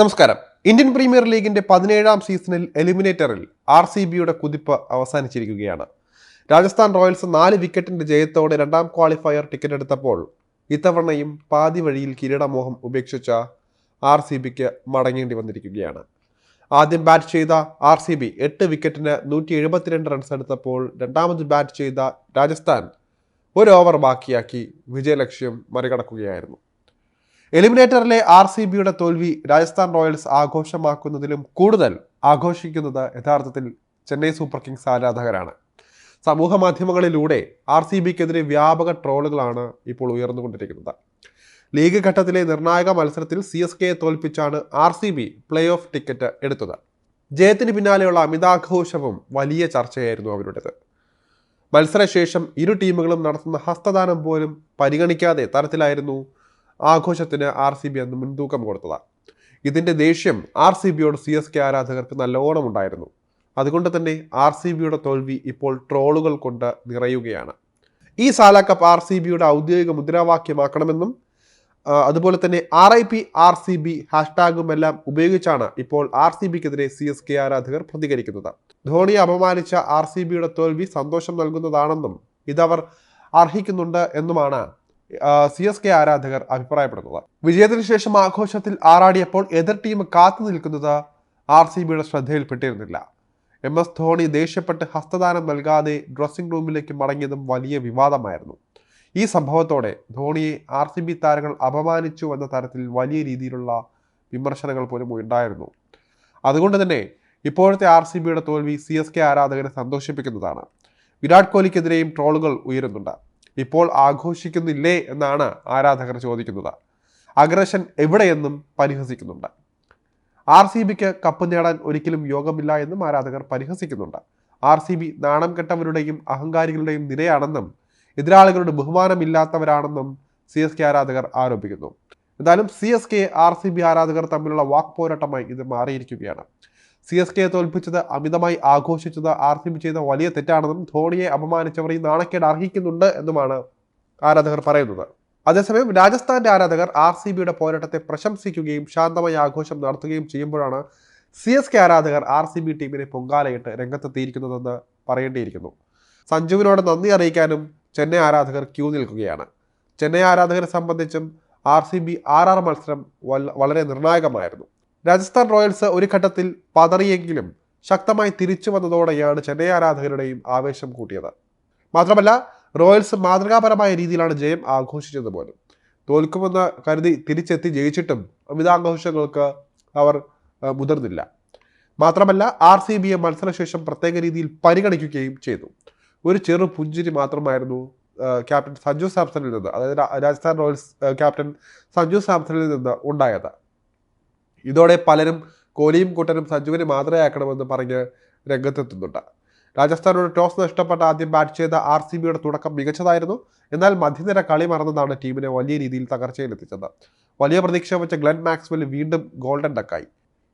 നമസ്കാരം. Indian premier ലീഗിന്റെ പതിനേഴാം സീസണിൽ എലിമിനേറ്ററിൽ ആർ സി ബിയുടെ കുതിപ്പ് അവസാനിച്ചിരിക്കുകയാണ്. രാജസ്ഥാൻ റോയൽസ് നാല് വിക്കറ്റിന്റെ ജയത്തോടെ രണ്ടാം ക്വാളിഫയർ ടിക്കറ്റ് എടുത്തപ്പോൾ ഇത്തവണയും പാതി വഴിയിൽ കിരീടമോഹം ഉപേക്ഷിച്ച ആർ സി ബിക്ക് മടങ്ങേണ്ടി വന്നിരിക്കുകയാണ്. ആദ്യം ബാറ്റ് ചെയ്ത ആർ സി ബി എട്ട് വിക്കറ്റിന് നൂറ്റി എഴുപത്തിരണ്ട് റൺസ് എടുത്തപ്പോൾ രണ്ടാമത് ബാറ്റ് ചെയ്ത രാജസ്ഥാൻ ഒരു ഓവർ ബാക്കിയാക്കി വിജയലക്ഷ്യം മറികടക്കുകയായിരുന്നു. എലിമിനേറ്ററിലെ ആർ സി ബിയുടെ തോൽവി രാജസ്ഥാൻ റോയൽസ് ആഘോഷമാക്കുന്നതിലും കൂടുതൽ ആഘോഷിക്കുന്നത് യഥാർത്ഥത്തിൽ ചെന്നൈ സൂപ്പർ കിങ്സ് ആരാധകരാണ്. സമൂഹ മാധ്യമങ്ങളിലൂടെ ആർ സി ബിക്കെതിരെ വ്യാപക ട്രോളുകളാണ് ഇപ്പോൾ ഉയർന്നുകൊണ്ടിരിക്കുന്നത്. ലീഗ് ഘട്ടത്തിലെ നിർണായക മത്സരത്തിൽ സി എസ് കെയെ തോൽപ്പിച്ചാണ് R C B play off ticket എടുത്തത്. ജയത്തിന് പിന്നാലെയുള്ള അമിതാഘോഷവും വലിയ ചർച്ചയായിരുന്നു അവരുടേത്. മത്സരശേഷം ഇരു ടീമുകളും നടത്തുന്ന ഹസ്തദാനം പോലും പരിഗണിക്കാതെ തരത്തിലായിരുന്നു ആഘോഷത്തിന് ആർ സി ബി അന്ന് മുൻതൂക്കം കൊടുത്തത്. ഇതിന്റെ ദേഷ്യം ആർ സി ബിയോട് സി എസ് കെ ആരാധകർക്ക് നല്ലോണം ഉണ്ടായിരുന്നു അതുകൊണ്ട് തന്നെ ആർ സി ബിയുടെ തോൽവി ഇപ്പോൾ ട്രോളുകൾ കൊണ്ട് നിറയുകയാണ്. ഈ സാലാക്കപ്പ് കപ്പ് ആർ സി ബിയുടെ ഔദ്യോഗിക മുദ്രാവാക്യമാക്കണമെന്നും അതുപോലെ തന്നെ R I P R C B ഹാഷ്ടാഗും എല്ലാം ഉപയോഗിച്ചാണ് ഇപ്പോൾ ആർ സി ബിക്കെതിരെ സി എസ് കെ ആരാധകർ പ്രതികരിക്കുന്നത്. ധോണിയെ അപമാനിച്ച ആർ സി ബിയുടെ തോൽവി സന്തോഷം നൽകുന്നതാണെന്നും ഇതവർ അർഹിക്കുന്നുണ്ട് എന്നുമാണ് സി എസ് കെ ആരാധകർ അഭിപ്രായപ്പെടുന്നത്. വിജയത്തിന് ശേഷം ആഘോഷത്തിൽ ആറാടിയപ്പോൾ എതിർ ടീം കാത്തു നിൽക്കുന്നത് ആർ സി ബിയുടെ ശ്രദ്ധയിൽപ്പെട്ടിരുന്നില്ല. എം എസ് ധോണി ദേഷ്യപ്പെട്ട് ഹസ്തദാനം നൽകാതെ ഡ്രസ്സിംഗ് റൂമിലേക്ക് മടങ്ങിയതും വലിയ വിവാദമായിരുന്നു. ഈ സംഭവത്തോടെ ധോണിയെ ആർ സി ബി താരങ്ങൾ അപമാനിച്ചു എന്ന തരത്തിൽ വലിയ രീതിയിലുള്ള വിമർശനങ്ങൾ പോലും ഉണ്ടായിരുന്നു. അതുകൊണ്ട് തന്നെ ഇപ്പോഴത്തെ ആർ സി ബിയുടെ തോൽവി സി എസ് കെ ആരാധകരെ സന്തോഷിപ്പിക്കുന്നതാണ്. വിരാട് കോഹ്ലിക്കെതിരെയും ട്രോളുകൾ ഉയരുന്നുണ്ട്. ഇപ്പോൾ ആഘോഷിക്കുന്നില്ലേ എന്നാണ് ആരാധകർ ചോദിക്കുന്നത്. അഗ്രഷൻ എവിടെയെന്നും പരിഹസിക്കുന്നുണ്ട്. ആർ സി ബിക്ക് കപ്പ് നേടാൻ ഒരിക്കലും യോഗമില്ല എന്നും ആരാധകർ പരിഹസിക്കുന്നുണ്ട്. ആർ സി ബി നാണം കെട്ടവരുടെയും അഹങ്കാരികളുടെയും നിരയാണെന്നും എതിരാളികളുടെ ബഹുമാനമില്ലാത്തവരാണെന്നും സി എസ് കെ ആരാധകർ ആരോപിക്കുന്നു. എന്തായാലും C S K R C B ആരാധകർ തമ്മിലുള്ള വാക്പോരാട്ടമായി ഇത് മാറിയിരിക്കുകയാണ്. സി എസ് കെയെ തോൽപ്പിച്ചത് അമിതമായി ആഘോഷിച്ചത് ആർ സി ബി ചെയ്ത വലിയ തെറ്റാണെന്നും ധോണിയെ അപമാനിച്ചവർ ഈ നാണക്കേട് അർഹിക്കുന്നുണ്ട് എന്നുമാണ് ആരാധകർ പറയുന്നത്. അതേസമയം രാജസ്ഥാന്റെ ആരാധകർ ആർ സി ബിയുടെ പോരാട്ടത്തെ പ്രശംസിക്കുകയും ശാന്തമായി ആഘോഷം നടത്തുകയും ചെയ്യുമ്പോഴാണ് സി എസ് കെ ആരാധകർ ആർ സി ബി ടീമിനെ പൊങ്കാലയിട്ട് രംഗത്തെത്തിയിരിക്കുന്നതെന്ന് പറയേണ്ടിയിരിക്കുന്നു. സഞ്ജുവിനോട് നന്ദി അറിയിക്കാനും ചെന്നൈ ആരാധകർ ക്യൂ നിൽക്കുകയാണ്. ചെന്നൈ ആരാധകരെ സംബന്ധിച്ചും R C B R R മത്സരം വളരെ നിർണായകമായിരുന്നു. രാജസ്ഥാൻ റോയൽസ് ഒരു ഘട്ടത്തിൽ പതറിയെങ്കിലും ശക്തമായി തിരിച്ചു വന്നതോടെയാണ് ചെന്നൈ ആരാധകരുടെയും ആവേശം കൂട്ടിയത്. മാത്രമല്ല റോയൽസ് മാതൃകാപരമായ രീതിയിലാണ് ജയം ആഘോഷിച്ചത് പോലും. തോൽക്കുമെന്ന് കരുതി തിരിച്ചെത്തി ജയിച്ചിട്ടും അമിതാഘോഷങ്ങൾക്ക് അവർ മുതിർന്നില്ല. മാത്രമല്ല ആർ സി ബിയെ മത്സരശേഷം പ്രത്യേക രീതിയിൽ പരിഗണിക്കുകയും ചെയ്തു. ഒരു ചെറു പുഞ്ചിരി മാത്രമായിരുന്നു ക്യാപ്റ്റൻ സഞ്ജു സാംസണിൽ നിന്ന് അതായത് രാജസ്ഥാൻ റോയൽസ് ക്യാപ്റ്റൻ സഞ്ജു സാംസണിൽ നിന്ന് ഉണ്ടായത്. ഇതോടെ പലരും കോഹ്ലിയും കൂട്ടനും സഞ്ജുവിനെ ആക്കണമെന്ന് പറഞ്ഞ് രംഗത്തെത്തുന്നുണ്ട്. രാജസ്ഥാനോട് ടോസ് നഷ്ടപ്പെട്ട ആദ്യം ബാറ്റ് ചെയ്ത ആർ സി ബിയുടെ തുടക്കം മികച്ചതായിരുന്നു. എന്നാൽ മധ്യനിര കളി മറന്നതാണ് ടീമിനെ വലിയ രീതിയിൽ തകർച്ചയിലെത്തിച്ചത്. വലിയ പ്രതീക്ഷ വെച്ച ഗ്ലെൻ മാക്സ്വെൽ വീണ്ടും ഗോൾഡൻ ഡക്കായി.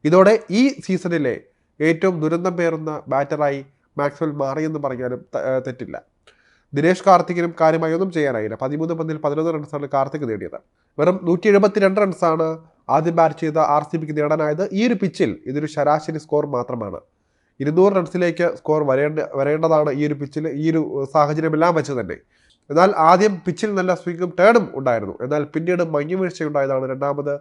ഇതോടെ ഈ സീസണിലെ ഏറ്റവും ദുരന്തം പേറുന്ന ബാറ്ററായി മാക്സ്വെൽ മാറിയെന്ന് പറഞ്ഞാലും തെറ്റില്ല. ദിനേഷ് കാർത്തികിനും കാര്യമായി ഒന്നും ചെയ്യാനായില്ല. പതിമൂന്ന് പന്തിൽ പതിനൊന്ന് റൺസാണ് കാർത്തിക് നേടിയത്. വെറും നൂറ്റി എഴുപത്തിരണ്ട് റൺസാണ് ആദ്യം ബാറ്റ് ചെയ്ത ആർ സി ബിക്ക് നേടാനായത് ഈ ഒരു പിച്ചിൽ ഇതൊരു ശരാശരി സ്കോർ മാത്രമാണ്. ഇരുന്നൂറ് റൺസിലേക്ക് സ്കോർ വരേണ്ട വരേണ്ടതാണ് ഈ ഒരു പിച്ചിൽ ഈ ഒരു സാഹചര്യമെല്ലാം വെച്ച് തന്നെ. എന്നാൽ ആദ്യം പിച്ചിൽ നല്ല സ്വിങ്ങും ടേണും ഉണ്ടായിരുന്നു. എന്നാൽ പിന്നീട് മഞ്ഞുവീഴ്ചയുണ്ടായതാണ് രണ്ടാമത്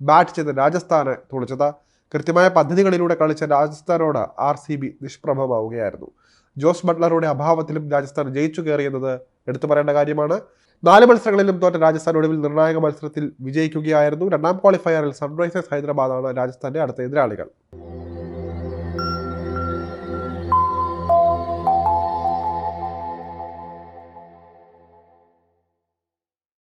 ബാറ്റ് ചെയ്ത രാജസ്ഥാനെ തുളിച്ചത്. കൃത്യമായ പദ്ധതികളിലൂടെ കളിച്ച രാജസ്ഥാനോട് ആർ സി ബി നിഷ്പ്രഭമാവുകയായിരുന്നു. ജോസ് ബട്ട്ലറുടെ അഭാവത്തിലും രാജസ്ഥാൻ ജയിച്ചു കയറിയെന്നത് എടുത്തു പറയേണ്ട കാര്യമാണ്. നാല് മത്സരങ്ങളിലും തോറ്റ രാജസ്ഥാൻ ഒടുവിൽ നിർണായക മത്സരത്തിൽ വിജയിക്കുകയായിരുന്നു. രണ്ടാം ക്വാളിഫയറിൽ സൺറൈസേഴ്സ് ഹൈദരാബാദാണ് രാജസ്ഥാന്റെ അടുത്ത എതിരാളികൾ.